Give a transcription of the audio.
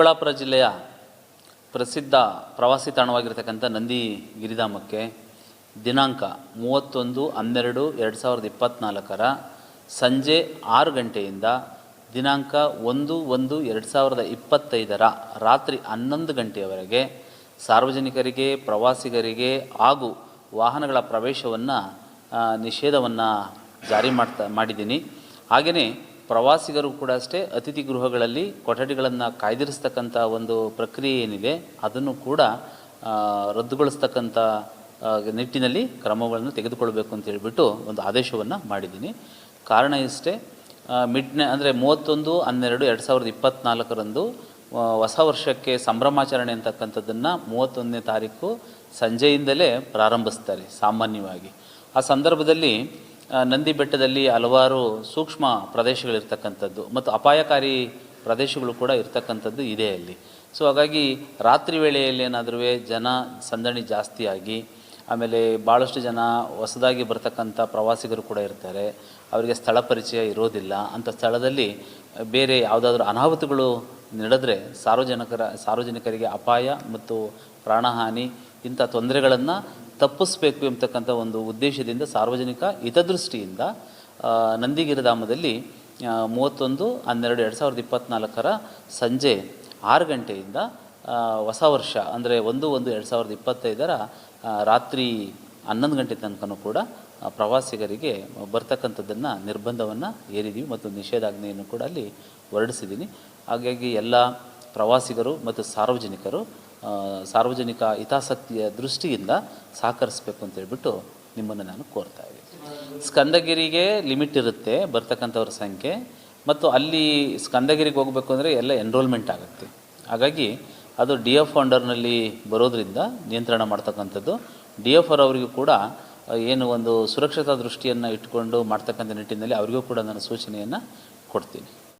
ಚಿಕ್ಕಬಳ್ಳಾಪುರ ಜಿಲ್ಲೆಯ ಪ್ರಸಿದ್ಧ ಪ್ರವಾಸಿ ತಾಣವಾಗಿರ್ತಕ್ಕಂಥ ನಂದಿ ಗಿರಿಧಾಮಕ್ಕೆ ದಿನಾಂಕ ಮೂವತ್ತೊಂದು ಹನ್ನೆರಡು ಎರಡು ಸಾವಿರದ ಇಪ್ಪತ್ತ್ನಾಲ್ಕರ ಸಂಜೆ ಆರು ಗಂಟೆಯಿಂದ ದಿನಾಂಕ ಒಂದು ಒಂದು ಎರಡು ಸಾವಿರದ ಇಪ್ಪತ್ತೈದರ ರಾತ್ರಿ ಹನ್ನೊಂದು ಗಂಟೆಯವರೆಗೆ ಸಾರ್ವಜನಿಕರಿಗೆ, ಪ್ರವಾಸಿಗರಿಗೆ ಹಾಗೂ ವಾಹನಗಳ ಪ್ರವೇಶವನ್ನು ನಿಷೇಧವನ್ನು ಜಾರಿ ಮಾಡ್ತಾ, ಮಾಡಿದ್ದೀನಿ. ಹಾಗೆಯೇ ಪ್ರವಾಸಿಗರು ಕೂಡ ಅಷ್ಟೇ ಅತಿಥಿ ಗೃಹಗಳಲ್ಲಿ ಕೊಠಡಿಗಳನ್ನು ಕಾಯ್ದಿರಿಸ್ತಕ್ಕಂಥ ಒಂದು ಪ್ರಕ್ರಿಯೆ ಏನಿದೆ, ಅದನ್ನು ಕೂಡ ರದ್ದುಗೊಳಿಸ್ತಕ್ಕಂಥ ನಿಟ್ಟಿನಲ್ಲಿ ಕ್ರಮಗಳನ್ನು ತೆಗೆದುಕೊಳ್ಬೇಕು ಅಂತ ಹೇಳಿಬಿಟ್ಟು ಒಂದು ಆದೇಶವನ್ನು ಮಾಡಿದ್ದೀನಿ. ಕಾರಣ ಇಷ್ಟೇ ಮಿಡ್ನೆ, ಅಂದರೆ ಮೂವತ್ತೊಂದು, ಹನ್ನೆರಡು, ಎರಡು ಸಾವಿರದ ಇಪ್ಪತ್ತ್ನಾಲ್ಕರಂದು ಹೊಸ ವರ್ಷಕ್ಕೆ ಸಂಭ್ರಮಾಚರಣೆ ಅಂತಕ್ಕಂಥದ್ದನ್ನು ಮೂವತ್ತೊಂದನೇ ತಾರೀಕು ಸಂಜೆಯಿಂದಲೇ ಪ್ರಾರಂಭಿಸ್ತಾರೆ ಸಾಮಾನ್ಯವಾಗಿ. ಆ ಸಂದರ್ಭದಲ್ಲಿ ನಂದಿ ಬೆಟ್ಟದಲ್ಲಿ ಹಲವಾರು ಸೂಕ್ಷ್ಮ ಪ್ರದೇಶಗಳಿರ್ತಕ್ಕಂಥದ್ದು ಮತ್ತು ಅಪಾಯಕಾರಿ ಪ್ರದೇಶಗಳು ಕೂಡ ಇರ್ತಕ್ಕಂಥದ್ದು ಇದೆ ಅಲ್ಲಿ. ಸೊ ಹಾಗಾಗಿ ರಾತ್ರಿ ವೇಳೆಯಲ್ಲಿ ಏನಾದರೂ ಜನ ಸಂದಣಿ ಜಾಸ್ತಿಯಾಗಿ ಆಮೇಲೆ ಭಾಳಷ್ಟು ಜನ ಹೊಸದಾಗಿ ಬರ್ತಕ್ಕಂಥ ಪ್ರವಾಸಿಗರು ಕೂಡ ಇರ್ತಾರೆ, ಅವರಿಗೆ ಸ್ಥಳ ಪರಿಚಯ ಇರೋದಿಲ್ಲ, ಅಂಥ ಸ್ಥಳದಲ್ಲಿ ಬೇರೆ ಯಾವುದಾದ್ರೂ ಅನಾಹುತಗಳು ನಡೆದರೆ ಸಾರ್ವಜನಿಕರ, ಸಾರ್ವಜನಿಕರಿಗೆ ಅಪಾಯ ಮತ್ತು ಪ್ರಾಣಹಾನಿ ಇಂಥ ತೊಂದರೆಗಳನ್ನು ತಪ್ಪಿಸ್ಬೇಕು ಎಂಬತಕ್ಕಂಥ ಒಂದು ಉದ್ದೇಶದಿಂದ, ಸಾರ್ವಜನಿಕ ಹಿತದೃಷ್ಟಿಯಿಂದ ನಂದಿಗಿರಿಧಾಮದಲ್ಲಿ ಮೂವತ್ತೊಂದು, ಹನ್ನೆರಡು, ಎರಡು ಸಾವಿರದ ಇಪ್ಪತ್ತ್ನಾಲ್ಕರ ಸಂಜೆ ಆರು ಗಂಟೆಯಿಂದ ಹೊಸ ವರ್ಷ, ಅಂದರೆ ಒಂದು ಒಂದು, ಎರಡು ಸಾವಿರದ ಇಪ್ಪತ್ತೈದರ ರಾತ್ರಿ ಹನ್ನೊಂದು ಗಂಟೆ ತನಕನೂ ಕೂಡ ಪ್ರವಾಸಿಗರಿಗೆ ಬರ್ತಕ್ಕಂಥದ್ದನ್ನು, ನಿರ್ಬಂಧವನ್ನು ಹೇರಿದ್ದೀವಿ ಮತ್ತು ನಿಷೇಧಾಜ್ಞೆಯನ್ನು ಕೂಡ ಅಲ್ಲಿ ಹೊರಡಿಸಿದ್ದೀನಿ ಹಾಗಾಗಿ ಎಲ್ಲ ಪ್ರವಾಸಿಗರು ಮತ್ತು ಸಾರ್ವಜನಿಕರು ಸಾರ್ವಜನಿಕ ಹಿತಾಸಕ್ತಿಯ ದೃಷ್ಟಿಯಿಂದ ಸಹಕರಿಸಬೇಕು ಅಂತ ಹೇಳ್ಬಿಟ್ಟು ನಿಮ್ಮನ್ನು ನಾನು ಕೋರ್ತಾ ಇದ್ದೀನಿ. ಸ್ಕಂದಗಿರಿಗೆ ಲಿಮಿಟ್ ಇರುತ್ತೆ ಬರ್ತಕ್ಕಂಥವ್ರ ಸಂಖ್ಯೆ. ಮತ್ತು ಅಲ್ಲಿ ಸ್ಕಂದಗಿರಿಗೆ ಹೋಗಬೇಕು ಅಂದರೆ ಎಲ್ಲ ಎನ್ರೋಲ್ಮೆಂಟ್ ಆಗುತ್ತೆ. ಹಾಗಾಗಿ ಅದು ಡಿ ಎಫ್ ಅಂಡರ್ನಲ್ಲಿ ಬರೋದರಿಂದ ನಿಯಂತ್ರಣ ಮಾಡ್ತಕ್ಕಂಥದ್ದು. ಡಿ ಎಫ್ ಆರ್ ಅವರಿಗೂ ಕೂಡ ಏನು ಒಂದು ಸುರಕ್ಷತಾ ದೃಷ್ಟಿಯನ್ನು ಇಟ್ಕೊಂಡು ಮಾಡ್ತಕ್ಕಂಥ ನಿಟ್ಟಿನಲ್ಲಿ ಅವರಿಗೂ ಕೂಡ ನಾನು ಸೂಚನೆಯನ್ನು ಕೊಡ್ತೀನಿ.